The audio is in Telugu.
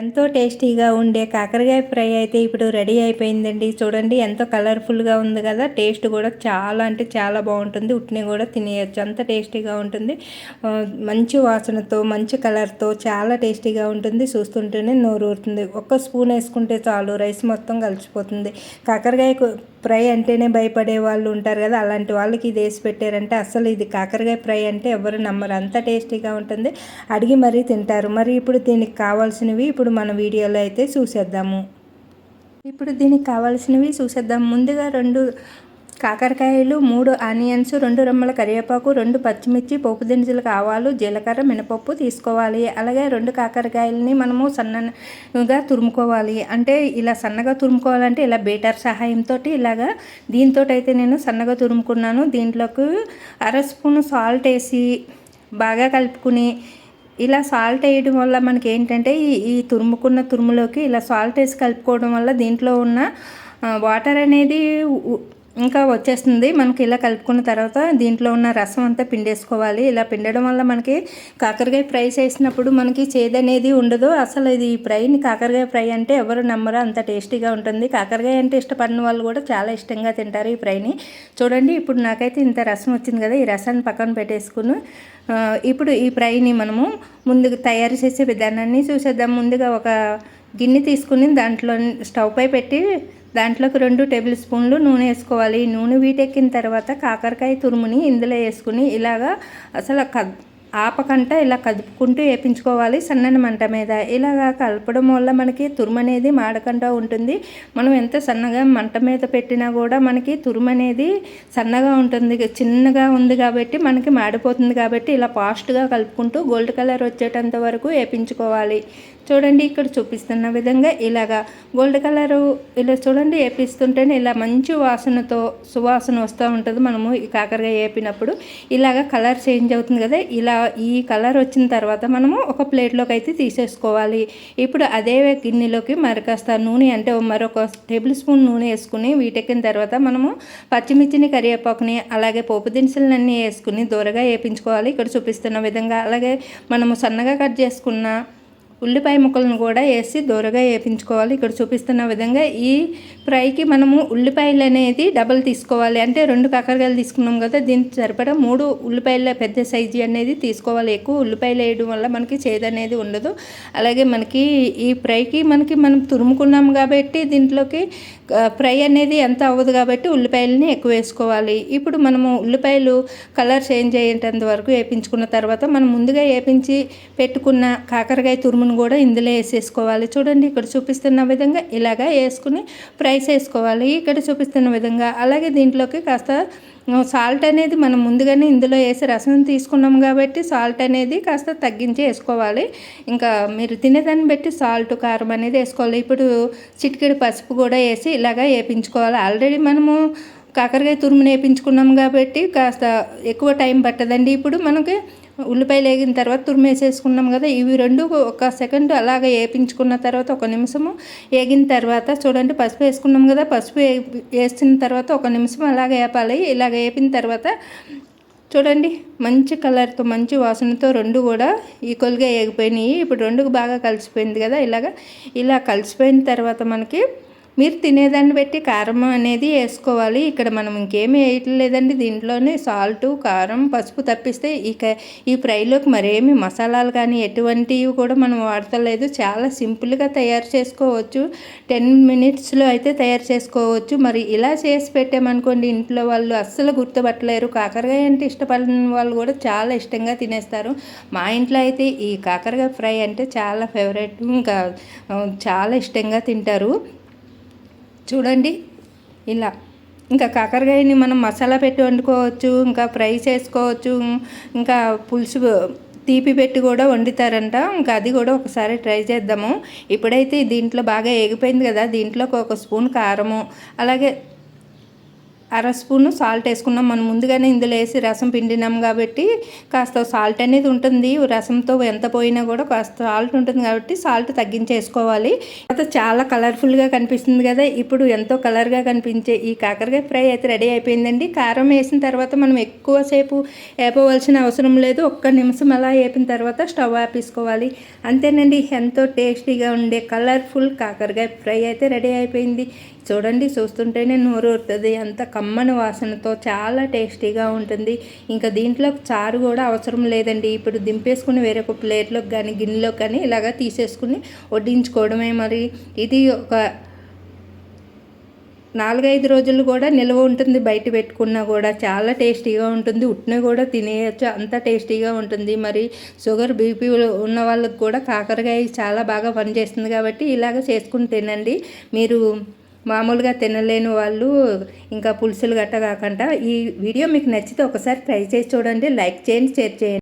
ఎంతో టేస్టీగా ఉండే కాకరకాయ ఫ్రై అయితే ఇప్పుడు రెడీ అయిపోయిందండి. చూడండి ఎంతో కలర్ఫుల్గా ఉంది కదా. టేస్ట్ కూడా చాలా అంటే చాలా బాగుంటుంది. ఉట్ని కూడా తినేయచ్చు. అంత టేస్టీగా ఉంటుంది. మంచి వాసనతో మంచి కలర్తో చాలా టేస్టీగా ఉంటుంది. చూస్తుంటేనే నోరు ఊరుతుంది ఒక్క స్పూన్ వేసుకుంటే చాలు రైస్ మొత్తం కలిసిపోతుంది. కాకరకాయ ఫ్రై అంటేనే భయపడే వాళ్ళు ఉంటారు కదా అలాంటి వాళ్ళకి ఇది వేసి పెట్టారంటే అసలు ఇది కాకరకాయ ఫ్రై అంటే ఎవరు నమ్మరు. అంత టేస్టీగా ఉంటుంది. అడిగి మరీ తింటారు. మరి ఇప్పుడు దీనికి కావాల్సినవి ఇప్పుడు మన వీడియోలో అయితే చూసేద్దాము. ఇప్పుడు దీనికి కావాల్సినవి చూసేద్దాం. ముందుగా రెండు కాకరకాయలు మూడు ఆనియన్స్ రెండు రెమ్మల కరివేపాకు రెండు పచ్చిమిర్చి పోపు దినుసులు ఆవాలు జీలకర్ర మినపప్పు తీసుకోవాలి. అలాగే రెండు కాకరకాయలని మనము సన్నగా తురుముకోవాలి. అంటే ఇలా సన్నగా తురుముకోవాలంటే ఇలా బీటర్ సహాయంతో ఇలాగా దీంతో అయితే నేను సన్నగా తురుముకున్నాను. దీంట్లోకి అర స్పూన్ సాల్ట్ వేసి బాగా కలుపుకుని ఇలా సాల్ట్ వేయడం వల్ల మనకి ఏంటంటే ఈ తురుముకున్న తురుములోకి ఇలా సాల్ట్ వేసి కలుపుకోవడం వల్ల దీంట్లో ఉన్న వాటర్ అనేది ఇంకా వచ్చేస్తుంది. మనకి ఇలా కలుపుకున్న తర్వాత దీంట్లో ఉన్న రసం అంతా పిండేసుకోవాలి. ఇలా పిండడం వల్ల మనకి కాకరకాయ ఫ్రై చేసినప్పుడు మనకి చేదు అనేది ఉండదు. అసలు ఇది ఈ ఫ్రైని కాకరకాయ ఫ్రై అంటే ఎవరు నమ్మరు. అంత టేస్టీగా ఉంటుంది. కాకరకాయ అంటే ఇష్టపడిన వాళ్ళు కూడా చాలా ఇష్టంగా తింటారు ఈ ఫ్రైని. చూడండి ఇప్పుడు నాకైతే ఇంత రసం వచ్చింది కదా ఈ రసాన్ని పక్కన పెట్టేసుకుని ఇప్పుడు ఈ ఫ్రైని మనము ముందుగా తయారు చేసే విధానాన్ని చూసేద్దాం. ముందుగా ఒక గిన్నె తీసుకుని దాంట్లో స్టవ్ పై పెట్టి దాంట్లోకి రెండు టేబుల్ స్పూన్లు నూనె వేసుకోవాలి. నూనె వీటెక్కిన తర్వాత కాకరకాయ తురుముని ఇందులో వేసుకుని ఇలాగా అసలు ఆపకంట ఇలా కదుపుకుంటూ వేపించుకోవాలి సన్నని మంట మీద. ఇలాగా కలపడం వల్ల మనకి తురుము అనేది మాడకుండా ఉంటుంది. మనం ఎంత సన్నగా మంట మీద పెట్టినా కూడా మనకి తురుము అనేది సన్నగా ఉంటుంది. చిన్నగా ఉంది కాబట్టి మనకి మాడిపోతుంది కాబట్టి ఇలా ఫాస్ట్గా కలుపుకుంటూ గోల్డ్ కలర్ వచ్చేటంత వరకు వేపించుకోవాలి చూడండి ఇక్కడ చూపిస్తున్న విధంగా ఇలాగా గోల్డ్ కలరు ఇలా చూడండి వేపిస్తుంటేనే ఇలా మంచి వాసనతో సువాసన వస్తూ ఉంటుంది మనము ఈ వేపినప్పుడు ఇలాగా కలర్ చేంజ్ అవుతుంది కదా ఇలా ఈ కలర్ వచ్చిన తర్వాత మనము ఒక ప్లేట్లోకి అయితే తీసేసుకోవాలి. ఇప్పుడు అదే గిన్నెలోకి మరికాస్త నూనె అంటే మరొక టేబుల్ స్పూన్ నూనె వేసుకుని వీటెక్కిన తర్వాత మనము పచ్చిమిర్చిని కరివేపాకుని అలాగే పోపు దినుసులన్నీ వేసుకుని దూరగా వేపించుకోవాలి. ఇక్కడ చూపిస్తున్న విధంగా అలాగే మనము సన్నగా కట్ చేసుకున్న ఉల్లిపాయ ముక్కలను కూడా వేసి దూరగా వేపించుకోవాలి. ఇక్కడ చూపిస్తున్న విధంగా ఈ ఫ్రైకి మనము ఉల్లిపాయలు అనేది డబల్ తీసుకోవాలి. అంటే రెండు కాకరకాయలు తీసుకున్నాం కదా దీనికి సరిపడా మూడు ఉల్లిపాయల పెద్ద సైజు అనేది తీసుకోవాలి. ఎక్కువ ఉల్లిపాయలు వేయడం వల్ల మనకి చేదు అనేది ఉండదు. అలాగే మనకి ఈ ఫ్రైకి మనకి మనం తురుముకున్నాం కాబట్టి దీంట్లోకి ఫ్రై అనేది ఎంత అవ్వదు కాబట్టి ఉల్లిపాయలని ఎక్కువ వేసుకోవాలి. ఇప్పుడు మనము ఉల్లిపాయలు కలర్ చేంజ్ అయ్యేటంత వరకు వేపించుకున్న తర్వాత మనం ముందుగా వేపించి పెట్టుకున్న కాకరకాయ తురుమును కూడా ఇందులో వేసేసుకోవాలి. చూడండి ఇక్కడ చూపిస్తున్న విధంగా ఇలాగా వేసుకుని ఫ్రై చేసుకోవాలి ఇక్కడ చూపిస్తున్న విధంగా అలాగే దీంట్లోకి కాస్త సాల్ట్ అనేది మనం ముందుగానే ఇందులో వేసి రసం తీసుకున్నాం కాబట్టి సాల్ట్ అనేది కాస్త తగ్గించి వేసుకోవాలి. ఇంకా మీరు తినేదాన్ని బట్టి సాల్ట్ కారం అనేది వేసుకోవాలి. ఇప్పుడు చిటికెడు పసుపు కూడా వేసి ఇలాగా వేపించుకోవాలి. ఆల్రెడీ మనము కాకరకాయ తురుము వేపించుకున్నాం కాబట్టి కాస్త ఎక్కువ టైం పట్టదండి. ఇప్పుడు మనకి ఉల్లిపాయలు వేగిన తర్వాత తురిమేసేసుకున్నాం కదా ఇవి రెండు ఒక సెకండ్ అలాగ వేపించుకున్న తర్వాత ఒక నిమిషము వేగిన తర్వాత చూడండి పసుపు వేసుకున్నాం కదా పసుపు వేసిన తర్వాత ఒక నిమిషం అలాగ వేపాలి ఇలాగ వేపిన తర్వాత చూడండి మంచి కలర్తో మంచి వాసనతో రెండు కూడా ఈక్వల్గా వేగిపోయినాయి ఇప్పుడు రెండు బాగా కలిసిపోయింది కదా ఇలాగ ఇలా కలిసిపోయిన తర్వాత మనకి మీరు తినేదాన్ని బట్టి కారం అనేది వేసుకోవాలి. ఇక్కడ మనం ఇంకేమీ వేయట్లేదండి. దీంట్లోనే సాల్ట్ కారం పసుపు తప్పిస్తే ఇక ఈ ఫ్రైలోకి మరేమి మసాలాలు కానీ ఎటువంటివి కూడా మనం వాడతలేదు. చాలా సింపుల్గా తయారు చేసుకోవచ్చు. టెన్ మినిట్స్లో అయితే తయారు చేసుకోవచ్చు. మరి ఇలా చేసి పెట్టామనుకోండి ఇంట్లో వాళ్ళు అస్సలు గుర్తుపట్టలేరు. కాకరకాయ అంటే ఇష్టపడిన వాళ్ళు కూడా చాలా ఇష్టంగా తినేస్తారు. మా ఇంట్లో అయితే ఈ కాకరకాయ ఫ్రై అంటే చాలా ఫేవరెట్. ఇంకా చాలా ఇష్టంగా తింటారు. చూడండి. ఇలా. ఇంకా కాకరకాయని మనం మసాలా పెట్టి వండుకోవచ్చు ఇంకా ఫ్రై చేసుకోవచ్చు ఇంకా పులుసు తీపి పెట్టి కూడా వండుతారంట. ఇంకా అది కూడా ఒకసారి ట్రై చేద్దాము. ఇప్పుడైతే దీంట్లో బాగా ఎగిపోయింది కదా దీంట్లోకి ఒక స్పూన్ కారము అలాగే అర స్పూను సాల్ట్ వేసుకున్నాం. మనం ముందుగానే ఇందులో వేసి రసం పిండినాం కాబట్టి కాస్త సాల్ట్ అనేది ఉంటుంది. రసంతో ఎంత పోయినా కూడా కాస్త సాల్ట్ ఉంటుంది కాబట్టి సాల్ట్ తగ్గించేసుకోవాలి. తర్వాత చాలా కలర్ఫుల్గా కనిపిస్తుంది కదా. ఇప్పుడు ఎంతో కలర్గా కనిపించే ఈ కాకరకాయ ఫ్రై అయితే రెడీ అయిపోయిందండి. కారం వేసిన తర్వాత మనం ఎక్కువసేపు వేపవలసిన అవసరం లేదు. ఒక్క నిమిషం అలా వేపిన తర్వాత స్టవ్ ఆపేసుకోవాలి. అంతేనండి. ఎంతో టేస్టీగా ఉండే కలర్ఫుల్ కాకరకాయ ఫ్రై అయితే రెడీ అయిపోయింది. చూడండి చూస్తుంటేనే నోరు ఊరుతుంది. అంత కమ్మని వాసనతో చాలా టేస్టీగా ఉంటుంది. ఇంకా దీంట్లో చారు కూడా అవసరం లేదండి. ఇప్పుడు దింపేసుకుని వేరొక ప్లేట్లోకి కానీ గిన్నెలోకి కానీ ఇలాగా తీసేసుకుని వడ్డించుకోవడమే మరి. ఇది ఒక నాలుగైదు రోజులు కూడా నిల్వ ఉంటుంది. బయట పెట్టుకున్నా కూడా చాలా టేస్టీగా ఉంటుంది. ఉట్టిన కూడా తినేయచ్చు. అంత టేస్టీగా ఉంటుంది. మరి షుగర్ బీపీ ఉన్న వాళ్ళకి కూడా కాకరకాయ చాలా బాగా పనిచేస్తుంది కాబట్టి ఇలాగ చేసుకుని తినండి. మీరు మామూలుగా తినలేని వాళ్ళు ఇంకా పులుసులు గట్ట కాకుండా ఈ వీడియో మీకు నచ్చితే ఒకసారి ట్రై చేసి చూడండి. లైక్ చేయండి షేర్ చేయండి.